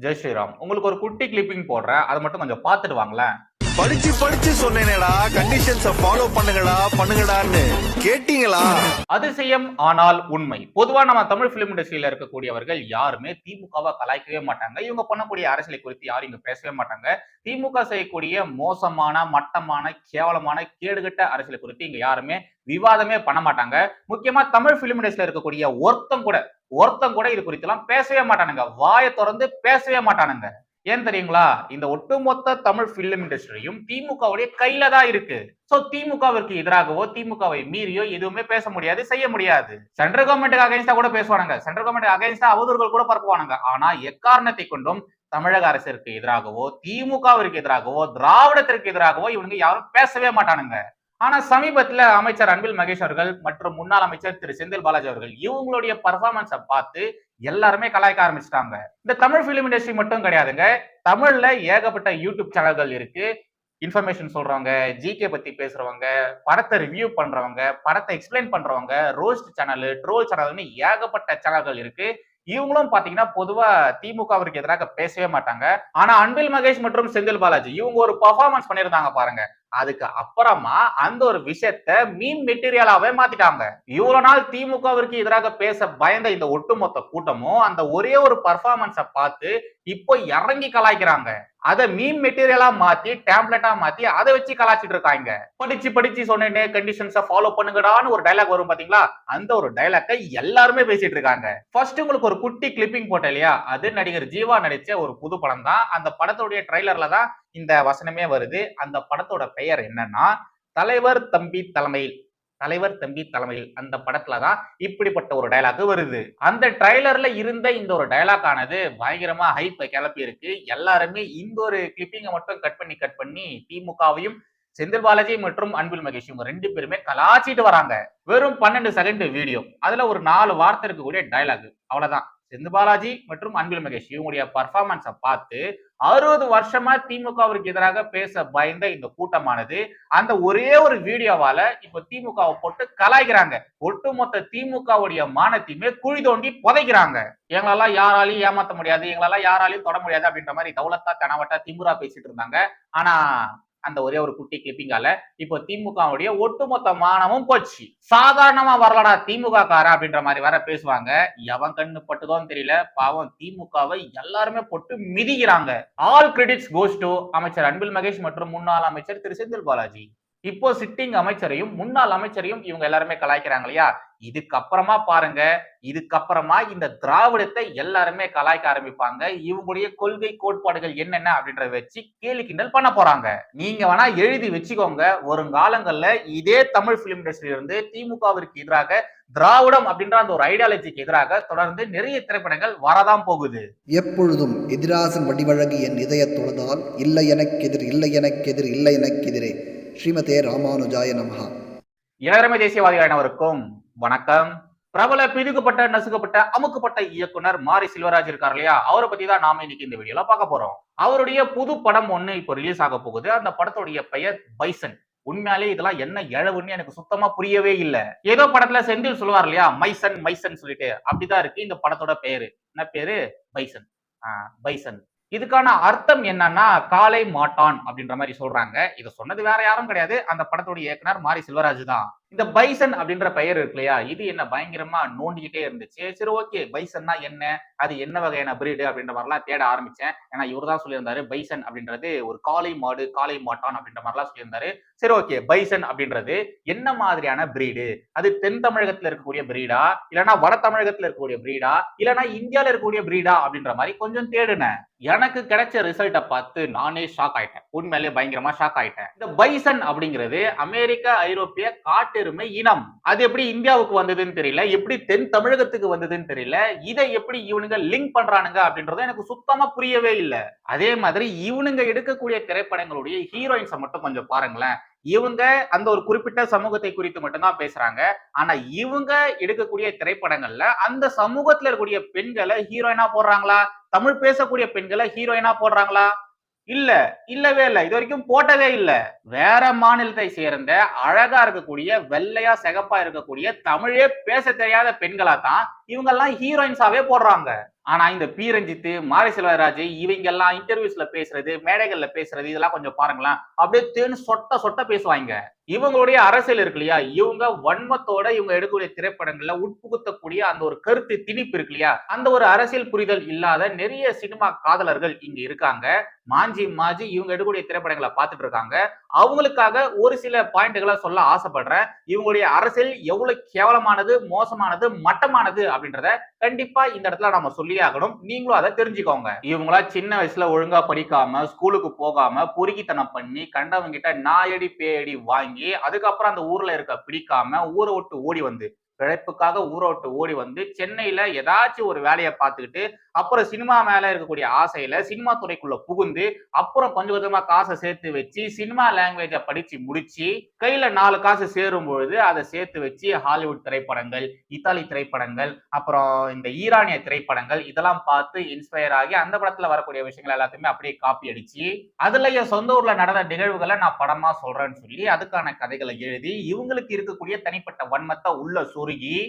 ஜெய் ஸ்ரீராம். உங்களுக்கு ஒரு குட்டி கிளிப்பிங் போடுறேன். அதை மட்டும் கொஞ்சம் பார்த்துட்டு வாங்களேன். படிச்சு படிச்சு சொன்னேனேடா. கண்டிஷன்ஸ ஃபாலோ பண்ணுங்கடா பண்ணுங்கடான்னு கேட்டீங்களா? அதிசயம் ஆனால் உண்மை. பொதுவா நம்ம தமிழ் பிலிம் இண்டஸ்ட்ரியில இருக்கக்கூடியவர்கள் யாருமே திமுகவை கலாய்க்கவே மாட்டாங்க. இவங்க பண்ணக்கூடிய அரசியலை குறித்து யாரும் இங்க பேசவே மாட்டாங்க. திமுக செய்யக்கூடிய மோசமான மட்டமான கேவலமான கேடுகட்ட அரசியலை குறித்து இங்க யாருமே விவாதமே பண்ண மாட்டாங்க. முக்கியமா தமிழ் பிலிம் இண்டஸ்ட்ரியில இருக்கக்கூடிய ஒருத்தம் கூட ஒருத்தம் கூட இது குறித்து எல்லாம் பேசவே மாட்டானுங்க. வாயை திறந்து பேசவே மாட்டானுங்க. ஏன் தெரியுங்களா? இந்த ஒட்டுமொத்த தமிழ் பிலிம் இண்டஸ்ட்ரியும் திமுகவுடைய கையில தான் இருக்கு. சோ திமுகவிற்கு எதிராகவோ திமுகவை மீறியோ எதுவுமே பேச முடியாது செய்ய முடியாது. சென்ட்ரல் கவர்மெண்ட்டுக்கு அகைன்ஸ்டா கூட பேசுவானுங்க. சென்ட்ரல் கவர்மெண்ட் அகைன்ஸ்டா அவதூறுகள் கூட பரப்புவானுங்க. ஆனா எக்காரணத்தை கொண்டும் தமிழக அரசிற்கு எதிராகவோ திமுகவிற்கு எதிராகவோ திராவிடத்திற்கு எதிராகவோ இவனுங்க யாரும் பேசவே மாட்டானுங்க. ஆனா சமீபத்துல அமைச்சர் அன்பில் மகேஷ் அவர்கள் மற்றும் முன்னாள் அமைச்சர் திரு செந்தில் பாலாஜி அவர்கள் இவங்களுடைய பர்ஃபார்மன்ஸை பார்த்து எல்லாருமே கலாய்க்க ஆரம்பிச்சிட்டாங்க. இந்த தமிழ் பிலிம் இண்டஸ்ட்ரி மட்டும் கிடையாதுங்க. தமிழ்ல ஏகப்பட்ட யூடியூப் சேனல்கள் இருக்கு. இன்ஃபர்மேஷன் சொல்றவங்க ஜிகே பத்தி பேசுறவங்க படத்தை ரிவ்யூ பண்றவங்க படத்தை எக்ஸ்பிளைன் பண்றவங்க ரோஸ்ட் சேனல் ட்ரோல் சேனல்னு ஏகப்பட்ட சேனல்கள் இருக்கு. இவங்களும் பாத்தீங்கன்னா பொதுவா திமுகவிற்கு எதிராக பேசவே மாட்டாங்க. ஆனா அன்பில் மகேஷ் மற்றும் செந்தில் பாலாஜி இவங்க ஒரு பர்ஃபார்மன்ஸ் பண்ணியிருந்தாங்க பாருங்க. அதுக்கு அப்புறமா அந்த ஒரு விஷயத்த மீன் மெட்டீரியலாவே மாத்திட்டாங்க. இவ்வளவு நாள் திமுகவிற்கு எதிராக பேச பயந்த இந்த ஒட்டுமொத்த கூட்டமும் அந்த ஒரே ஒரு பர்ஃபார்மன்ஸை பார்த்து இப்போ இறங்கி கலாய்க்கிறாங்க. அதை மீன் மெட்டீரியலா மாத்தி டேம்லெட்டா மாத்தி அதை வச்சு கலாச்சிட்டு இருக்காங்க. படிச்சு படிச்சு சொன்னேனே கண்டிஷன்ஸை ஃபாலோ பண்ணுங்கடான்னு ஒரு டைலாக் வரும் பாத்தீங்களா? அந்த ஒரு டைலாக்கை எல்லாருமே பேசிட்டு இருக்காங்க. ஃபர்ஸ்ட் உங்களுக்கு ஒரு குட்டி கிளிப்பிங் போட்ட இல்லையா? அது நடிகர் ஜீவா நடிச்ச ஒரு புது படம் தான். அந்த படத்துடைய ட்ரைலர்ல தான் இந்த வசனமே வருது. அந்த படத்தோட பெயர் என்னன்னா தலைவர் தம்பி தலைமையில். தலைவர் தம்பி தலைமையில் அந்த படத்துல தான் இப்படிப்பட்ட ஒரு டைலாக் வருது. அந்த ட்ரைலர்ல இருந்த இந்த ஒரு டைலாக் ஆனது பயங்கரமா ஹைப்பை கிளப்பி இருக்கு. எல்லாருமே இந்த ஒரு கிளிப்பிங்கை மட்டும் கட் பண்ணி கட் பண்ணி திமுகவையும் செந்தில் பாலாஜி மற்றும் அன்பில் மகேஷ் இவங்க ரெண்டு பேருமே கலாச்சிட்டு வராங்க. வெறும் பன்னெண்டு செகண்ட் வீடியோ அதுல ஒரு நாலு வார்த்தை இருக்கக்கூடிய டைலாக் அவ்வளவுதான். செந்து பாலாஜி மற்றும் அன்பில் மகேஷ். இவங்களுடைய பர்ஃபார்மன்ஸை பார்த்து அறுபது வருஷமா திமுகவிற்கு எதிராக பேச பயந்த இந்த கூட்டமானது அந்த ஒரே ஒரு வீடியோவால இப்ப திமுகவை போட்டு கலாய்க்கிறாங்க. ஒட்டுமொத்த திமுகவுடைய மானத்தையுமே குழி தோண்டி புதைக்கிறாங்க. எங்களெல்லாம் யாராலையும் ஏமாத்த முடியாது எங்களெல்லாம் யாராலையும் தொட முடியாது அப்படின்ற மாதிரி தௌலத்தா கனவட்டா திமுரா பேசிட்டு இருந்தாங்க. ஆனா அந்த ஒரே ஒரு குட்டி கிளிப்பிங்கால இப்போ திமுகவுடைய ஒட்டுமொத்த மானமும் போச்சு. சாதாரணமா வரலடா திமுக கார அப்படின்ற மாதிரி வர பேசுவாங்க. எவன் கண்ணு பட்டுதோன்னு தெரியல. பாவம் திமுகவை எல்லாருமே போட்டு மிதிக்கிறாங்க. ஆல் கிரெடிட்ஸ் கோஸ் டு அமைச்சர் அன்பில் மகேஷ் மற்றும் முன்னாள் அமைச்சர் திரு செந்தில் பாலாஜி. இப்போ சிட்டிங் அமைச்சரையும் முன்னாள் அமைச்சரையும் இவங்க எல்லாருமே கலாய்க்கிறாங்க இல்லையா? இதுக்கப்புறமா பாருங்க இதுக்கப்புறமா இந்த திராவிடத்தை எல்லாருமே கலாய்க்க ஆரம்பிப்பாங்க. இவங்களுடைய கொள்கை கோட்பாடுகள் என்னென்ன அப்படின்றத வச்சு கேலி கிண்டல் பண்ண போறாங்க. நீங்க வேணா எழுதி வச்சுக்கோங்க. வருங்காலங்கள்ல இதே தமிழ் பிலிம் இண்டஸ்ட்ரி இருந்து திமுகவிற்கு எதிராக திராவிடம் அப்படின்ற அந்த ஒரு ஐடியாலஜிக்கு எதிராக தொடர்ந்து நிறைய திரைப்படங்கள் வரதான் போகுது. எப்பொழுதும் எதிராசன் வடிவழகு என் இதயத் தொழுதால் இல்லை எனக்கெதிர் இல்லை எனக்கெதிர் இல்லை எனக்கெதிரே ஸ்ரீமதே ராமானுஜாய நமஹா. இளரமை தேசியவாதிகானவருக்கும் வணக்கம். பிரபல பிதுக்கப்பட்ட நசுக்கப்பட்ட அமுக்கப்பட்ட இயக்குனர் மாரி செல்வராஜ் இருக்கார் இல்லையா? அவரை பத்தி தான் நாம இன்னைக்கு இந்த வீடியோல பார்க்க போறோம். அவருடைய புது படம் ஒண்ணு இப்போ ரிலீஸ் ஆக போகுது. அந்த படத்துடைய பெயர் பைசன். உண்மையாலே இதெல்லாம் என்ன இழவுன்னு எனக்கு சுத்தமா புரியவே இல்ல. ஏதோ படத்துல செந்தில் சொல்லுவார் இல்லையா? மைசன் மைசன் சொல்லிட்டு அப்படிதான் இருக்கு. இந்த படத்தோட பேரு. என்ன பேரு? பைசன். ஆஹ் பைசன். இதுக்கான அர்த்தம் என்னன்னா காலை மாட்டான் அப்படின்ற மாதிரி சொல்றாங்க. இதை சொன்னது வேற யாரும் கிடையாது. அந்த படத்துடைய இயக்குனர் மாரி செல்வராஜ் தான். இந்த பைசன் அப்படின்ற பெயர் இருக்கு இல்லையா? இது என்ன பயங்கரமா நோண்டிக்கிட்டே இருந்துச்சு. சரி ஓகே பைசன்னா என்ன? அது என்ன வகையான பிரீடு அப்படின்ற மாதிரிலாம் தேட ஆரம்பிச்சேன். ஏன்னா இவர் தான் சொல்லியிருந்தாரு பைசன் அப்படின்றது ஒரு காலை மாடு காலை மாட்டான் அப்படின்ற மாதிரிலாம் சொல்லியிருந்தாரு. சரி ஓகே பைசன் அப்படின்றது என்ன மாதிரியான பிரீடு அது தென் தமிழகத்துல இருக்கக்கூடிய பிரீடா இல்லைன்னா வட தமிழகத்துல இருக்கக்கூடிய பிரீடா இல்லைன்னா இந்தியாவில் இருக்கக்கூடிய பிரீடா அப்படின்ற மாதிரி கொஞ்சம் தேடுனேன். எனக்கு கிடைச்ச ரிசல்ட்டை பார்த்து நானே ஷாக் ஆயிட்டேன். உண்மையிலே பயங்கரமா ஷாக் ஆயிட்டேன். இந்த பைசன் அப்படிங்கிறது அமெரிக்க ஐரோப்பிய காட்டெருமை இனம். அது எப்படி இந்தியாவுக்கு வந்ததுன்னு தெரியல எப்படி தென் தமிழகத்துக்கு வந்ததுன்னு தெரியல இதை எப்படி இவனுங்க லிங்க் பண்றானுங்க அப்படின்றது எனக்கு சுத்தமா புரியவே இல்லை. அதே மாதிரி இவனுங்க எடுக்கக்கூடிய திரைப்படங்களுடைய ஹீரோயின்ஸை மட்டும் கொஞ்சம் பாருங்களேன். இவங்க அந்த ஒரு குறிப்பிட்ட சமூகத்தை குறித்து மட்டும்தான் பேசுறாங்க. ஆனா இவங்க எடுக்கக்கூடிய திரைப்படங்கள்ல அந்த சமூகத்துல இருக்கக்கூடிய பெண்களை ஹீரோயினா போடுறாங்களா? தமிழ் பேசக்கூடிய பெண்களை ஹீரோயினா போடுறாங்களா? இல்ல இல்லவே இல்ல. இது வரைக்கும் போட்டதே இல்ல. வேற மாநிலத்தை சேர்ந்த அழகா இருக்கக்கூடிய வெள்ளையா சிகப்பா இருக்கக்கூடிய தமிழே பேச தெரியாத பெண்களா தான் இவங்க எல்லாம் ஹீரோயின்ஸாவே போடுறாங்க. ஆனா இந்த பி ரஞ்சித்து மாரி செல்வராஜ் இவங்க எல்லாம் இன்டர்வியூஸ்ல பேசுறது மேடைகள்ல பேசுறது இதெல்லாம் கொஞ்சம் பாருங்களேன். அப்படியே தேன் சொட்ட சொட்ட பேசுவாங்க. இவங்களுடைய அரசியல் இருக்கு இல்லையா? இவங்க வன்மத்தோட இவங்க எடுக்கக்கூடிய திரைப்படங்கள்ல உட்புகுத்தக்கூடிய அந்த ஒரு கருத்து திணிப்பு இருக்கு இல்லையா? அந்த ஒரு அரசியல் புரிதல் இல்லாத நிறைய சினிமா காதலர்கள் இங்க இருக்காங்க. மாஞ்சி மாஜி இவங்க எடுக்கக்கூடிய திரைப்படங்களை பார்த்துட்டு இருக்காங்க. அவங்களுக்காக ஒரு சில பாயிண்ட்களை சொல்ல ஆசைப்படுறேன். இவங்களுடைய அரசியல் எவ்வளவு கேவலமானது மோசமானது மட்டமானது அப்படின்றத கண்டிப்பா இந்த இடத்துல நம்ம சொல்லி ஆகணும். நீங்களும் அதை தெரிஞ்சுக்கோங்க. இவங்களா சின்ன வயசுல ஒழுங்கா படிக்காம ஸ்கூலுக்கு போகாம பொறுக்கித்தனம் பண்ணி கண்டவங்க கிட்ட நாயடி பேயடி வாங்கி அதுக்கப்புறம் அந்த ஊர்ல இருக்க பிடிக்காம ஊரை விட்டு ஓடி வந்து பிழைப்புக்காக ஊரோட்டு விட்டு ஓடி வந்து சென்னையில ஏதாச்சும் ஒரு வேலையை பார்த்துக்கிட்டு அப்புறம் சினிமா மேல இருக்கக்கூடிய ஆசையில சினிமா துறைக்குள்ள புகுந்து அப்புறம் கொஞ்சம் கொஞ்சமா காசை சேர்த்து வச்சு சினிமா லாங்குவேஜை படிச்சு முடிச்சு கையில நாலு காசு சேரும் பொழுது அதை சேர்த்து வச்சு ஹாலிவுட் திரைப்படங்கள் இத்தாலி திரைப்படங்கள் அப்புறம் இந்த ஈரானிய திரைப்படங்கள் இதெல்லாம் பார்த்து இன்ஸ்பயர் ஆகி அந்த படத்துல வரக்கூடிய விஷயங்கள் எல்லாத்தையுமே அப்படியே காப்பி அடிச்சு அதுல என் சொந்த ஊர்ல நடந்த நிகழ்வுகளை நான் படமா சொல்றேன்னு சொல்லி அதுக்கான கதைகளை எழுதி இவங்களுக்கு இருக்கக்கூடிய தனிப்பட்ட வன்மத்தை உள்ள சூழ்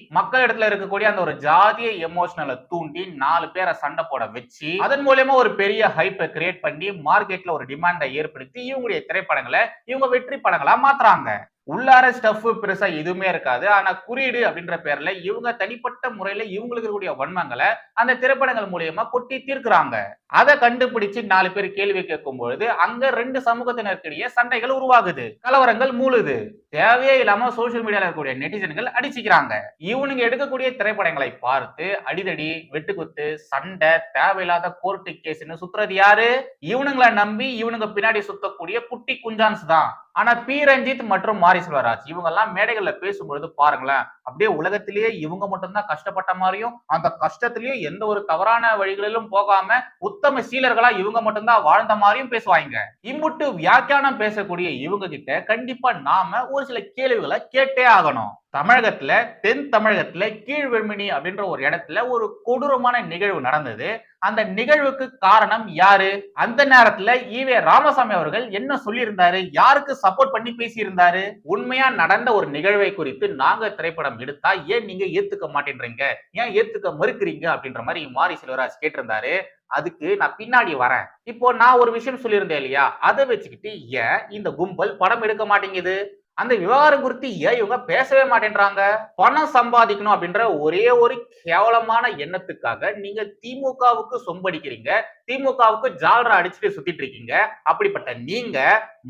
மக்கள் இடத்துல இருக்கக்கூடிய அந்த ஒரு ஜாதிய எமோஷனலை தூண்டி நாலு பேரை சண்டை போட வச்சு அதன் மூலயமா ஒரு பெரிய ஹைப்பை கிரியேட் பண்ணி மார்க்கெட்ல ஒரு டிமாண்டை ஏற்படுத்தி இவங்களுடைய திரைப்படங்களை இவங்க வெற்றி படங்களா மாத்துறாங்க. உள்ளார ஸ்டஃப் பெருசா எதுவுமே இருக்காது. ஆனா குறியீடு அப்படின்ற பேர்ல இவங்க தனிப்பட்ட முறையில இவங்களுக்கு இருக்கக்கூடிய வன்மங்களை அந்த திரைப்படங்கள் மூலியமா கொட்டி தீர்க்கிறாங்க. அதை கண்டுபிடிச்சு நாலு பேர் கேள்வி கேட்கும் பொழுது அங்க ரெண்டு சமூகத்தினருக்கிடையே சண்டைகள் உருவாகுது. கலவரங்கள் மூழுது. தேவையே இல்லாம சோசியல் மீடியால இருக்கக்கூடிய நெட்டிசன்கள் அடிச்சுக்கிறாங்க. இவனுங்க எடுக்கக்கூடிய திரைப்படங்களை பார்த்து அடிதடி வெட்டுக்குத்து சண்டை தேவையில்லாத கோர்ட்டு கேஸ்ன்னு சுத்துறது யாரு? இவனுங்களை நம்பி இவனுங்க பின்னாடி சுத்தக்கூடிய குட்டி குஞ்சான்ஸ் தான். ஆனா பி ரஞ்சித் மற்றும் மாரி செல்வராஜ் இவங்க எல்லாம் மேடைகள்ல பேசும்பொழுது பாருங்களேன் அப்படியே உலகத்திலேயே இவங்க மட்டும்தான் கஷ்டப்பட்ட மாதிரியும் அந்த கஷ்டத்திலயும் எந்த ஒரு தவறான வழிகளிலும் போகாம உத்தம சீலர்களா இவங்க மட்டும்தான் வாழ்ந்த மாதிரியும் பேசுவாங்க. இம்புட்டு வியாக்கியானம் பேசக்கூடிய இவங்க கிட்ட கண்டிப்பா நாம ஒரு சில கேள்விகளை கேட்டே ஆகணும். தமிழகத்துல தென் தமிழகத்துல கீழ்வெண்மணி அப்படின்ற ஒரு இடத்துல ஒரு கொடூரமான நிகழ்வு நடந்தது. அந்த நிகழ்வுக்கு காரணம் யாரு? அந்த நேரத்துல ஈவே ராமசாமி அவர்கள் என்ன சொல்லியிருந்தாரு? யாருக்கு சப்போர்ட் பண்ணி பேசியிருந்தாரு? உண்மையா நடந்த ஒரு நிகழ்வை குறித்து நாங்க திரைப்படம் எடுத்தா ஏன் நீங்க ஏத்துக்க மாட்டேன்றீங்க? ஏன் ஏத்துக்க மறுக்கிறீங்க? அப்படின்ற மாதிரி மாரி செல்வராஜ் கேட்டிருந்தாரு. அதுக்கு நான் பின்னாடி வரேன். இப்போ நான் ஒரு விஷயம் சொல்லியிருந்தேன் இல்லையா? அதை வச்சுக்கிட்டு ஏன் இந்த கும்பல் படம் எடுக்க மாட்டேங்குது? அந்த விவகாரம் குறித்து ஏன் இவங்க பேசவே மாட்டேன்றாங்க? பணம் சம்பாதிக்கணும் அப்படின்ற ஒரே ஒரு கேவலமான எண்ணத்துக்காக நீங்க திமுகவுக்கு சொம்படிக்கிறீங்க திமுகவுக்கு ஜால்ரா அடிச்சுட்டு சுத்திட்டு இருக்கீங்க. அப்படிப்பட்ட நீங்க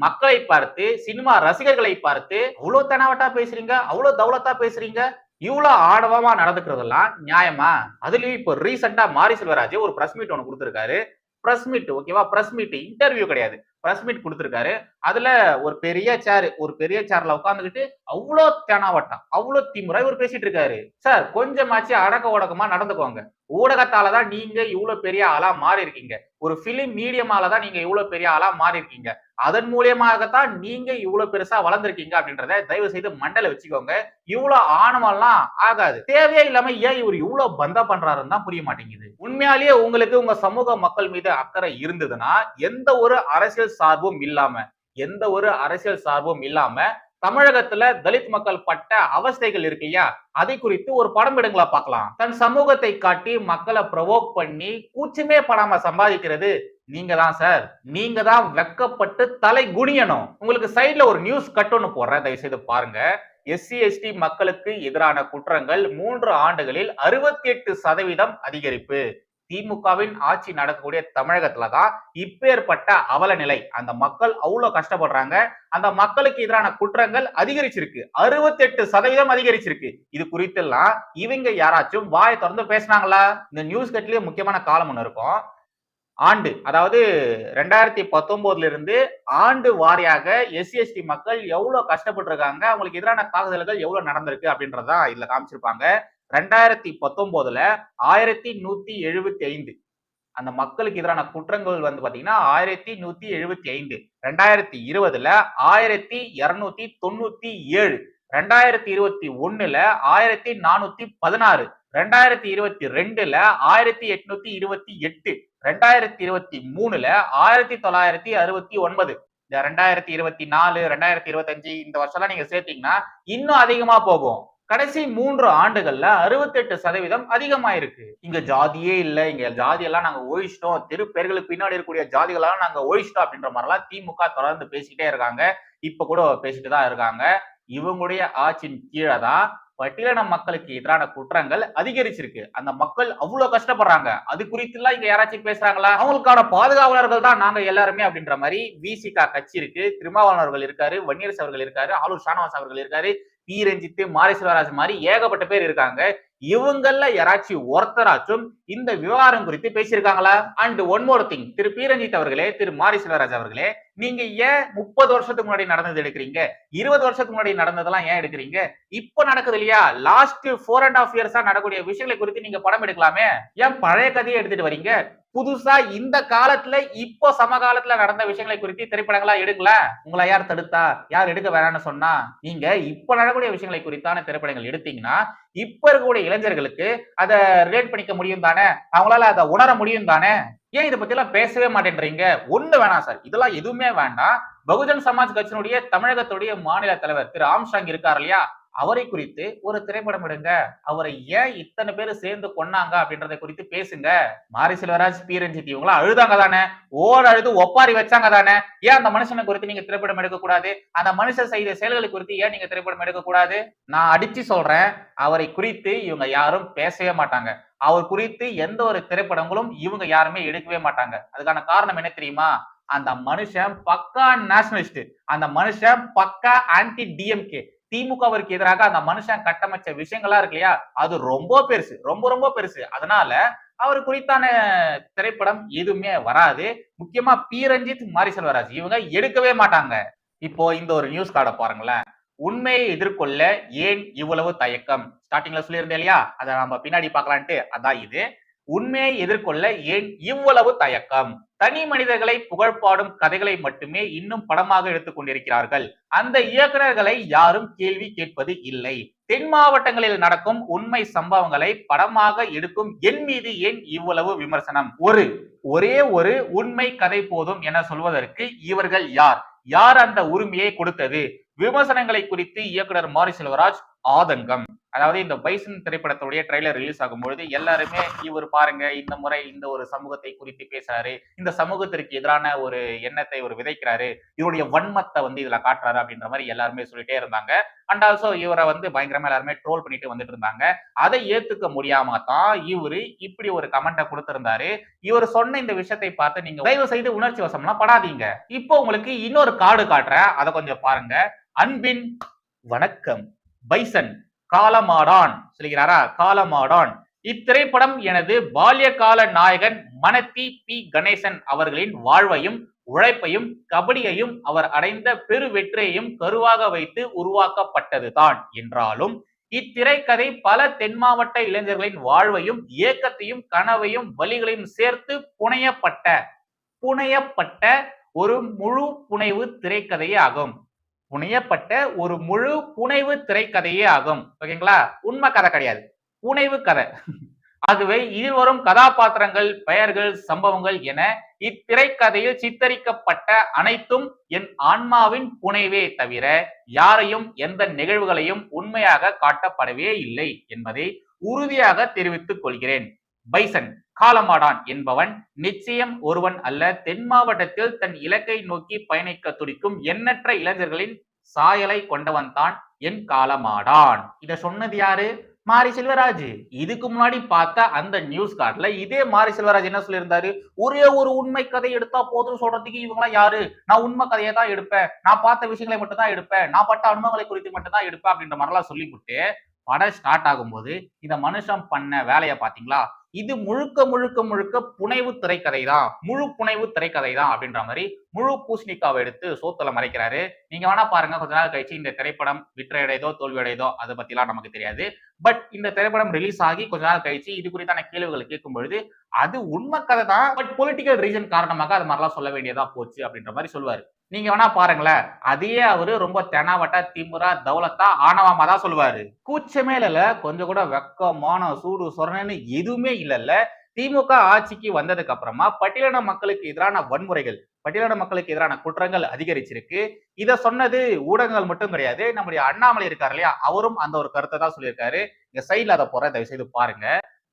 மக்களை பார்த்து சினிமா ரசிகர்களை பார்த்து அவ்வளவு தெனாவட்டா பேசுறீங்க அவ்வளவு தௌலத்தா பேசுறீங்க. இவ்வளவு ஆணவமா நடந்துக்கிறதெல்லாம் நியாயமா? அதுலயும் இப்போ ரீசெண்டா மாரி செல்வராஜ் ஒரு பிரஸ் மீட் ஒன்று கொடுத்திருக்காரு. பிரஸ் மீட் ஓகேவா பிரஸ் மீட் இன்டர்வியூ கிடையாது. பிரஸ் மீட் கொடுத்துருக்காரு. அதுல ஒரு பெரிய சேர் ஒரு பெரிய சேர்ல உட்காந்துக்கிட்டு அவ்வளோ தெனாவட்டம் அவ்வளோ திமுறை இவர் பேசிட்டு இருக்காரு சார் கொஞ்சமாச்சு அடக்க ஒடக்கமா நடந்துக்கோங்க. ஊடகத்தால தான் நீங்க இவ்வளவு பெரிய ஆளா மாறி இருக்கீங்க ஒரு பிலிம் மீடியமால தான் நீங்க இவ்வளவு பெரிய ஆளா மாறி இருக்கீங்க அதன் மூலியமாகத்தான் நீங்க இவ்வளவு பெருசா வளர்ந்துருக்கீங்க அப்படின்றத தயவு செய்து மண்டல வச்சுக்கோங்க. இவ்வளவு ஆணவம்லாம் ஆகாது. தேவையே இல்லாம ஏன் இவர் இவ்வளவு பந்தா பண்றாருன்னு தான் புரிய மாட்டேங்குது. உண்மையாலேயே உங்களுக்கு உங்க சமூக மக்கள் மீது அக்கறை இருந்ததுன்னா எந்த ஒரு அரசியல் சார்பும் இல்லாம எந்த ஒரு அரசியல் சார்பும் இல்லாம தமிழகத்துல தலித் மக்கள் பட்ட அவஸ்தைகள் இருக்கு இல்லையா? அதை குறித்து ஒரு படம் எடுங்களா பார்க்கலாம். தன் சமூகத்தை காட்டி மக்களை ப்ரொவோக் பண்ணி கூச்சமே படாம சம்பாதிக்கிறது நீங்க தான் சார் நீங்க தான் வெக்கப்பட்டு தலை குனியணும். உங்களுக்கு சைட்ல ஒரு நியூஸ் கட் போடுறேன். தயவு செய்து பாருங்க எஸ்சி எஸ்டி மக்களுக்கு எதிரான குற்றங்கள் மூன்று ஆண்டுகளில் அறுபத்தி எட்டு சதவீதம் அதிகரிப்பு. திமுகவின் ஆட்சி நடக்கக்கூடிய தமிழகத்துல தான் இப்பேற்பட்ட அவல நிலை அந்த மக்கள் அவ்வளவு கஷ்டப்படுறாங்க. அந்த மக்களுக்கு எதிரான குற்றங்கள் அதிகரிச்சிருக்கு. அறுபத்தி எட்டு சதவீதம் அதிகரிச்சிருக்கு. இது குறித்தெல்லாம் இவங்க யாராச்சும் வாயை திறந்து பேசினாங்களா? இந்த நியூஸ் கட்லயே முக்கியமான காலம் ஒன்று இருக்கும். ஆண்டு அதாவது ரெண்டாயிரத்தி பத்தொன்பதுல இருந்து ஆண்டு வாரியாக எஸ்சி எஸ்டி மக்கள் எவ்வளவு கஷ்டப்பட்டிருக்காங்க? அவங்களுக்கு எதிரான தாக்குதல்கள் எவ்வளவு நடந்திருக்கு அப்படின்றதான் இதுல காமிச்சிருப்பாங்க. ரெண்டாயிரத்தி பத்தொன்பதுல ஆயிரத்தி நூத்தி எழுபத்தி ஐந்து. அந்த மக்களுக்கு எதிரான குற்றங்கள் வந்து பாத்தீங்கன்னா ஆயிரத்தி நூத்தி எழுபத்தி ஐந்து. ரெண்டாயிரத்தி இருபதுல ஆயிரத்தி இருநூத்தி தொண்ணூத்தி ஏழு. ரெண்டாயிரத்தி இருபத்தி ஒண்ணுல ஆயிரத்தி நானூத்தி பதினாறு. ரெண்டாயிரத்தி இருபத்தி ரெண்டுல ஆயிரத்தி எட்நூத்தி இருபத்தி எட்டு. ரெண்டாயிரத்தி இருபத்தி மூணுல ஆயிரத்தி தொள்ளாயிரத்தி அறுபத்தி ஒன்பது. இந்த ரெண்டாயிரத்தி இருபத்தி நாலு ரெண்டாயிரத்தி இருபத்தஞ்சு இந்த வருஷம்லாம் நீங்க சேர்த்தீங்கன்னா இன்னும் அதிகமா போகும். கடைசி மூன்று ஆண்டுகள்ல அறுபத்தெட்டு சதவீதம் அதிகமாயிருக்கு. இங்க ஜாதியே இல்ல. இங்க ஜாதி எல்லாம் நாங்க ஒழிச்சிட்டோம் திருப்பெயர்களுக்கு பின்னாடி இருக்கக்கூடிய ஜாதிகளெல்லாம் நாங்க ஒழிச்சிட்டோம் அப்படின்ற மாதிரிலாம் திமுக தொடர்ந்து பேசிக்கிட்டே இருக்காங்க. இப்ப கூட பேசிட்டு தான் இருக்காங்க. இவங்களுடைய ஆட்சியின் கீழே தான் பட்டியலின மக்களுக்கு எதிரான குற்றங்கள் அதிகரிச்சிருக்கு. அந்த மக்கள் அவ்வளவு கஷ்டப்படுறாங்க. அது குறித்து எல்லாம் இங்க யாராச்சும் பேசுறாங்களா? அவங்களுக்கான பாதுகாவலர்கள் தான் நாங்க எல்லாருமே அப்படின்ற மாதிரி விசிகா கட்சி இருக்கு. திருமாவளவன் அவர்கள் இருக்காரு. வன்னியரசு அவர்கள் இருக்காரு. ஆலூர் ஷானவாஸ் அவர்கள் இருக்காரு. பி ரஞ்சித் மாரி மாதிரி ஏகப்பட்ட பேர் இருக்காங்க. இவங்கள யாராச்சும் ஒருத்தராச்சும் இந்த விவகாரம் குறித்து பேசியிருக்காங்களா? அண்ட் ஒன் மோர் திங் திரு பீரஞ்சித் அவர்களே திரு மாரி செல்வராஜ் அவர்களே நீங்க ஏன் முப்பது வருஷத்துக்கு முன்னாடி நடந்தது எடுக்கிறீங்க? இருபது வருஷத்துக்கு முன்னாடி நடந்ததெல்லாம் ஏன் எடுக்கிறீங்க? இப்ப நடக்குது இல்லையா? லாஸ்ட் ஃபோர் அண்ட் ஆஃப் இயர்ஸா நடக்கூடிய விஷயங்களை குறித்து நீங்க படம் எடுக்கலாமே? ஏன் பழைய கதையை எடுத்துட்டு வரீங்க? புதுசா இந்த காலத்துல இப்போ சமகாலத்துல நடந்த விஷயங்களை குறித்து திரைப்படங்களா எடுக்கல உங்களை யார் தடுத்தா? யார் எடுக்க வேணாம்னு சொன்னா நீங்க இப்ப நடக்கக்கூடிய விஷயங்களை குறித்தான திரைப்படங்கள் எடுத்தீங்கன்னா இப்ப இருக்கக்கூடிய இளைஞர்களுக்கு அதை ரிலேட் பண்ணிக்க முடியும் தானே அவங்களால அதை உணர முடியும் தானே? ஏன் இதை பத்தி எல்லாம் பேசவே மாட்டேன்றீங்க? ஒண்ணு வேணாம் சார். இதெல்லாம் எதுவுமே வேண்டாம். பகுஜன் சமாஜ் கட்சியினுடைய தமிழகத்துடைய மாநில தலைவர் திரு ஆம்ஸ்டாங் இருக்கார் இல்லையா? அவரை குறித்து ஒரு திரைப்படம் எடுங்க. அவரை ஏன் இத்தனை பேர் சேர்ந்து கொன்னாங்க அப்படின்றத குறித்து பேசுங்க. மாரி செல்வராஜ் பி. ரஞ்சித் இவங்களாம் அழுதாங்க தானே? ஓட அழுது ஒப்பாரி வச்சாங்க தானே? ஏன் அந்த மனுஷனை குறித்து நீங்க திரைப்படம் எடுக்க கூடாது அந்த மனுஷன் செய்த செயல்களை குறித்து ஏன் நீங்க திரைப்படம் எடுக்க கூடாது நான் அடிச்சு சொல்றேன். அவரை குறித்து இவங்க யாரும் பேசவே மாட்டாங்க. அவர் குறித்து எந்த ஒரு திரைப்படங்களும் இவங்க யாருமே எடுக்கவே மாட்டாங்க. அதுக்கான காரணம் என்ன தெரியுமா? அந்த மனுஷன் பக்கா நேஷனலிஸ்ட் அந்த மனுஷன் பக்கா ஆன்டி டிஎம்கே திமுகவிற்கு எதிராக அந்த மனுஷன் கட்டமைச்ச விஷயங்களா இருக்கு இல்லையா? அது ரொம்ப பெருசு ரொம்ப ரொம்ப பெருசு. அதனால அவர் குறித்தான திரைப்படம் எதுவுமே வராது. முக்கியமா பி. ரஞ்சித் மாரி செல்வராஜ். இவங்க எடுக்கவே மாட்டாங்க. இப்போ இந்த ஒரு நியூஸ் கார்டை பாருங்களேன். உண்மையை எதிர்கொள்ள ஏன் இவ்வளவு தயக்கம்? ஸ்டார்டிங்ல சொல்லியிருந்தேன் இல்லையா? அதை நம்ம பின்னாடி பார்க்கலான்ட்டு அதான் இது. உண்மையை எதிர்கொள்ள ஏன் இவ்வளவு தயக்கம்? தனி மனிதர்களை புகழ்பாடும் கதைகளை மட்டுமே இன்னும் படமாக எடுத்துக் கொண்டிருக்கிறார்கள். அந்த இயக்குனர்களை யாரும் கேள்வி கேட்பது இல்லை. தென் மாவட்டங்களில் நடக்கும் உண்மை சம்பவங்களை படமாக எடுக்கும் என் மீது ஏன் இவ்வளவு விமர்சனம்? ஒரு ஒரே ஒரு உண்மை கதை போதும் என சொல்வதற்கு இவர்கள் யார்? யார் அந்த உரிமையை கொடுத்தது? விமர்சனங்களை குறித்து இயக்குனர் மாரி செல்வராஜ் ஆதங்கம். அதாவது இந்த பைசன் திரைப்படத்துடைய ட்ரைலர் ரிலீஸ் ஆகும்பொழுது எல்லாருமே இவர் பாருங்க இந்த முறை இந்த ஒரு சமூகத்தை குறித்து பேசுறாரு. இந்த சமூகத்திற்கு எதிரான ஒரு எண்ணத்தை ஒரு விதைக்கிறாரு. இவருடைய வன்மத்தை வந்து இதுல காட்டுறாரு அப்படின்ற மாதிரி எல்லாருமே சொல்லிட்டே இருந்தாங்க. அண்ட் ஆல்சோ இவரை வந்து பயங்கரமா எல்லாருமே ட்ரோல் பண்ணிட்டு வந்துட்டு இருந்தாங்க. அதை ஏத்துக்க முடியாம தான் இவரு இப்படி ஒரு கமெண்ட்டை கொடுத்திருந்தாரு. இவர் சொன்ன இந்த விஷயத்தை பார்த்து நீங்க தயவு செய்து உணர்ச்சி வசம்லாம் படாதீங்க. இப்போ உங்களுக்கு இன்னொரு கார்டு காட்டுறேன். அதை கொஞ்சம் பாருங்க. அன்பின் வணக்கம். பைசன் காலமாடான் சொல்லுகிறாரா? காலமாடான். இத்திரைப்படம் எனது பால்யகால நாயகன் மனத்தி பி. கணேசன் அவர்களின் வாழ்வையும் உழைப்பையும் கபடியையும் அவர் அடைந்த பெரு வெற்றியையும் கருவாக வைத்து உருவாக்கப்பட்டதுதான் என்றாலும் இத்திரைக்கதை பல தென் மாவட்ட இளைஞர்களின் வாழ்வையும் ஏக்கத்தையும் கனவையும் வழிகளையும் சேர்த்து புனையப்பட்ட புனையப்பட்ட ஒரு முழு புனைவு திரைக்கதையே ஆகும் புனையப்பட்ட ஒரு முழு புனைவு திரைக்கதையே ஆகும். ஓகேங்களா? உண்மை கதை கிடையாது. புனைவு கதை. ஆகவே இதில் வரும் கதாபாத்திரங்கள் பெயர்கள் சம்பவங்கள் என இத்திரைக்கதையில் சித்தரிக்கப்பட்ட அனைத்தும் என் ஆன்மாவின் புனைவே தவிர யாரையும் எந்த நிகழ்வுகளையும் உண்மையாக காட்டப்படவே இல்லை என்பதை உறுதியாக தெரிவித்துக் கொள்கிறேன். பைசன். காலமாடான் என்பவன் நிச்சயம் ஒருவன் அல்ல. தென் மாவட்டத்தில் தன் இலக்கை நோக்கி பயணிக்க துடிக்கும் எண்ணற்ற இளைஞர்களின் சாயலை கொண்டவன் தான் என் காலமாடான். இத சொன்னது யாரு? மாரி செல்வராஜ். இதுக்கு முன்னாடி பார்த்த அந்த நியூஸ் கார்ட்ல இதே மாரி செல்வராஜ் என்ன சொல்லியிருந்தாரு? ஒரே ஒரு உண்மை கதை எடுத்தா போதும் சொல்றதுக்கு இவங்களாம் யாரு? நான் உண்மை கதையை தான் எடுப்பேன். நான் பார்த்த விஷயங்களை மட்டும் தான் எடுப்பேன். நான் பட்ட அனுபவங்களை குறித்து மட்டும் தான் எடுப்பேன் அப்படின்ற மாதிரிலாம் சொல்லிவிட்டு படம் ஸ்டார்ட் ஆகும்போது இந்த மனுஷன் பண்ண வேலையை பாத்தீங்களா இது முழுக்க முழுக்க முழுக்க புனைவு திரைக்கதை தான் முழு புனைவு திரைக்கதை தான் அப்படின்ற மாதிரி முழு பூசணிக்காவை எடுத்து சோத்துல மறைக்கிறாரு. நீங்க வேணா பாருங்க கொஞ்ச நாள் கழிச்சு இந்த திரைப்படம் விற்றையடையதோ தோல்வியடையதோ அதை பத்திலாம் நமக்கு தெரியாது. பட் இந்த திரைப்படம் ரிலீஸ் ஆகி கொஞ்ச நாள் கழிச்சு இது குறித்தான கேள்விகளை கேட்கும் பொழுது அது உண்மை கதை தான் பட் பொலிட்டிக்கல் ரீசன் காரணமாக அது மாதிரிலாம் சொல்ல வேண்டியதா போச்சு அப்படின்ற மாதிரி சொல்லுவாரு. நீங்க வேணா பாருங்களேன். அதையே அவரு ரொம்ப தெனாவட்டா திமுறா தௌலத்தா ஆணவமா தான் சொல்லுவாரு. கூச்சமே இல்ல கொஞ்சம் கூட வெக்கமான சூடு சொரணன்னு எதுவுமே இல்லல்ல. திமுக ஆட்சிக்கு வந்ததுக்கு அப்புறமா பட்டியலின மக்களுக்கு எதிரான வன்முறைகள் பட்டியலின மக்களுக்கு எதிரான குற்றங்கள் அதிகரிச்சிருக்கு. இதை சொன்னது ஊடகங்கள் மட்டும் கிடையாது. நம்முடைய அண்ணாமலை இருக்காரு இல்லையா? அவரும் அந்த ஒரு கருத்தை தான் சொல்லியிருக்காரு. இங்க சைட்ல அதை போற தயவு செய்து பாருங்க.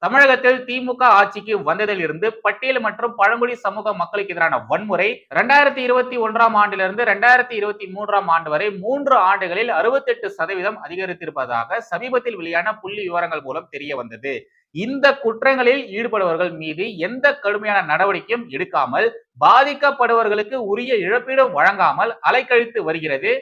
தமிழகத்தில் திமுக ஆட்சிக்கு வந்ததில் இருந்து பட்டியல் மற்றும் பழங்குடி சமூக மக்களுக்கு எதிரான வன்முறை ரெண்டாயிரத்தி இருபத்தி ஒன்றாம் ஆண்டிலிருந்து ரெண்டாயிரத்தி இருபத்தி மூன்றாம் ஆண்டு வரை மூன்று ஆண்டுகளில் அறுபத்தெட்டு சதவீதம் அதிகரித்திருப்பதாக சமீபத்தில் வெளியான புள்ளி விவரங்கள் மூலம் தெரிய வந்தது. இந்த குற்றங்களில் ஈடுபடுபவர்கள் மீது எந்த கடுமையான நடவடிக்கையும் எடுக்காமல் பாதிக்கப்படுபவர்களுக்கு உரிய இழப்பீடும் வழங்காமல் அலைக்கழித்து வருகிறது.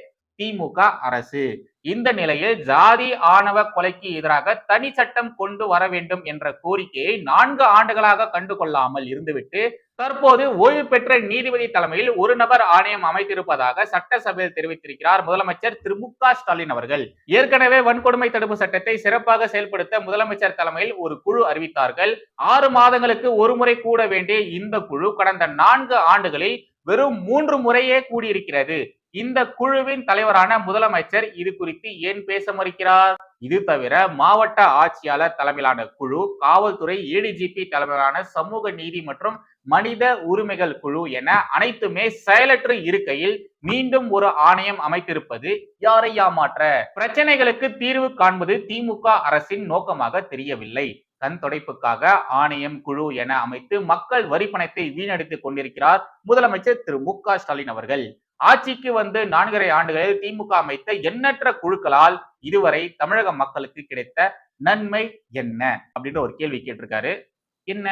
திமுக அரசு. இந்த நிலையில் ஜாதி ஆணவ கொலைக்கு எதிராக தனி சட்டம் கொண்டு வர வேண்டும் என்ற கோரிக்கையை நான்கு ஆண்டுகளாக கண்டுகொள்ளாமல் இருந்துவிட்டு தற்போது ஓய்வு பெற்ற நீதிபதி தலைமையில் ஒரு நபர் ஆணையம் அமைத்திருப்பதாக சட்டசபையில் தெரிவித்திருக்கிறார் முதலமைச்சர் திரு. மு. க. ஸ்டாலின் அவர்கள். ஏற்கனவே வன்கொடுமை தடுப்பு சட்டத்தை சிறப்பாக செயல்படுத்த முதலமைச்சர் தலைமையில் ஒரு குழு அறிவித்தார்கள். ஆறு மாதங்களுக்கு ஒரு முறை கூட வேண்டிய இந்த குழு கடந்த நான்கு ஆண்டுகளில் வெறும் மூன்று முறையே கூடியிருக்கிறது. இந்த குழுவின் தலைவரான முதலமைச்சர் இது குறித்து ஏன் பேச மறுக்கிறார்? இது தவிர மாவட்ட ஆட்சியாளர் தலைமையிலான குழு காவல்துறை ஏடிஜிபி தலைமையிலான சமூக நீதி மற்றும் மனித உரிமைகள் குழு என அனைத்துமே செயலற்று இருக்கையில் மீண்டும் ஒரு ஆணையம் அமைத்திருப்பது யாரை ஏமாற்ற பிரச்சனைகளுக்கு தீர்வு காண்பது திமுக அரசின் நோக்கமாக தெரியவில்லை. கண் துடைப்புக்காக ஆணையம் குழு என அமைத்து மக்கள் வரி பணத்தை வீணடித்துக் கொண்டிருக்கிறார் முதலமைச்சர் திரு மு ஸ்டாலின் அவர்கள். ஆட்சிக்கு வந்து நான்கரை ஆண்டுகளில் திமுக அமைத்த எண்ணற்ற குழுக்களால் இதுவரை தமிழக மக்களுக்கு கிடைத்த நன்மை என்ன? அப்படின்ற ஒரு கேள்வி கேட்டிருக்காரு. என்ன?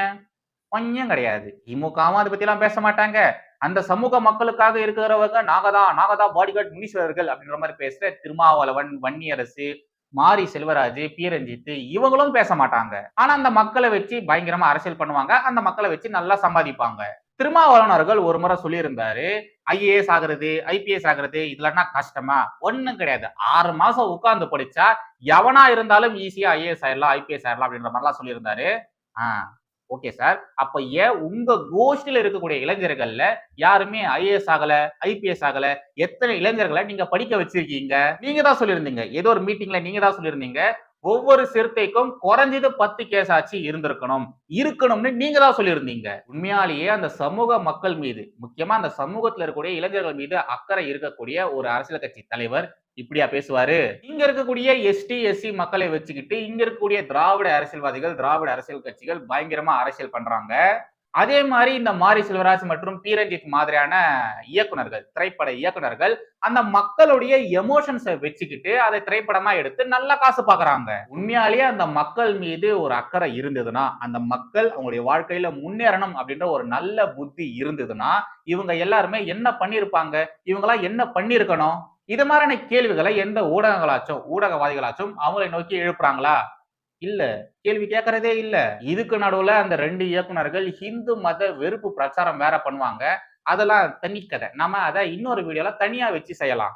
கொஞ்சம் கிடையாது. திமுகவும் அதை பத்தி எல்லாம் பேச மாட்டாங்க. அந்த சமூக மக்களுக்காக இருக்கிறவங்க நாகதா நாகதா பாடிகார்ட் முனீஸ்வரர்கள் அப்படின்ற மாதிரி பேசுற திருமாவளவன் வன்னியரசு மாரி செல்வராஜ் பீரஞ்சித் இவங்களும் பேச மாட்டாங்க. ஆனா அந்த மக்களை வச்சு பயங்கரமா அரசியல் பண்ணுவாங்க. அந்த மக்களை வச்சு நல்லா சம்பாதிப்பாங்க. திருமாவளவன் அவர்கள் ஒரு முறை சொல்லியிருந்தாரு ஐஏஎஸ் ஆகுறது ஐபிஎஸ் ஆகுறது இதுலன்னா கஷ்டமா? ஒண்ணும் கிடையாது. ஆறு மாசம் உட்கார்ந்து படிச்சா எவனா இருந்தாலும் ஈஸியா ஐஏஎஸ் ஆயிடலாம் ஐபிஎஸ் ஆயிடலாம் அப்படின்ற மாதிரிலாம் சொல்லியிருந்தாரு. ஆஹ் ஓகே சார் அப்ப ஏன் உங்க கோஷ்டில இருக்கக்கூடிய இளைஞர்கள்ல யாருமே ஐஏஎஸ் ஆகல ஐபிஎஸ் ஆகல எத்தனை இளைஞர்களை நீங்க படிக்க வச்சிருக்கீங்க? நீங்க தான் சொல்லியிருந்தீங்க. ஏதோ ஒரு மீட்டிங்ல நீங்க தான் சொல்லியிருந்தீங்க. ஒவ்வொரு சிறுத்தைக்கும் குறைஞ்சது பத்து கேஸ் ஆச்சு இருந்திருக்கணும். இருக்கணும்னு நீங்க தான் சொல்லியிருந்தீங்க. உண்மையாலேயே அந்த சமூக மக்கள் மீது முக்கியமா அந்த சமூகத்துல இருக்கக்கூடிய இளைஞர்கள் மீது அக்கறை இருக்கக்கூடிய ஒரு அரசியல் கட்சி தலைவர் இப்படியா பேசுவாரு? இங்க இருக்கக்கூடிய எஸ்டி எஸ்சி மக்களை வச்சுக்கிட்டு இங்க இருக்கக்கூடிய திராவிட அரசியல்வாதிகள் திராவிட அரசியல் கட்சிகள் பயங்கரமா அரசியல் பண்றாங்க. அதே மாதிரி இந்த மாரி செல்வராஜ் மற்றும் பீரஞ்சித் மாதிரியான இயக்குனர்கள் திரைப்பட இயக்குனர்கள் அந்த மக்களுடைய எமோஷன்ஸை வச்சுக்கிட்டு அதை திரைப்படமா எடுத்து நல்ல காசு பாக்குறாங்க. உண்மையாலேயே அந்த மக்கள் மீது ஒரு அக்கறை இருந்ததுன்னா அந்த மக்கள் அவங்களுடைய வாழ்க்கையில முன்னேறணும் அப்படின்ற ஒரு நல்ல புத்தி இருந்ததுன்னா இவங்க எல்லாருமே என்ன பண்ணிருப்பாங்க? இவங்களாம் என்ன பண்ணிருக்கணும்? இது மாதிரியான கேள்விகளை எந்த ஊடகங்களாச்சும் ஊடகவாதிகளாச்சும் அவங்களை நோக்கி எழுப்புறாங்களா? இல்ல. கேள்வி கேட்கறதே இல்ல. இதுக்கு நடுவுல அந்த ரெண்டு இயக்குனர்கள் ஹிந்து மத வெறுப்பு பிரச்சாரம் வேற பண்ணுவாங்க. அதெல்லாம் தனி கதை. நம்ம அதை இன்னொரு வீடியோல தனியா வச்சு செய்யலாம்.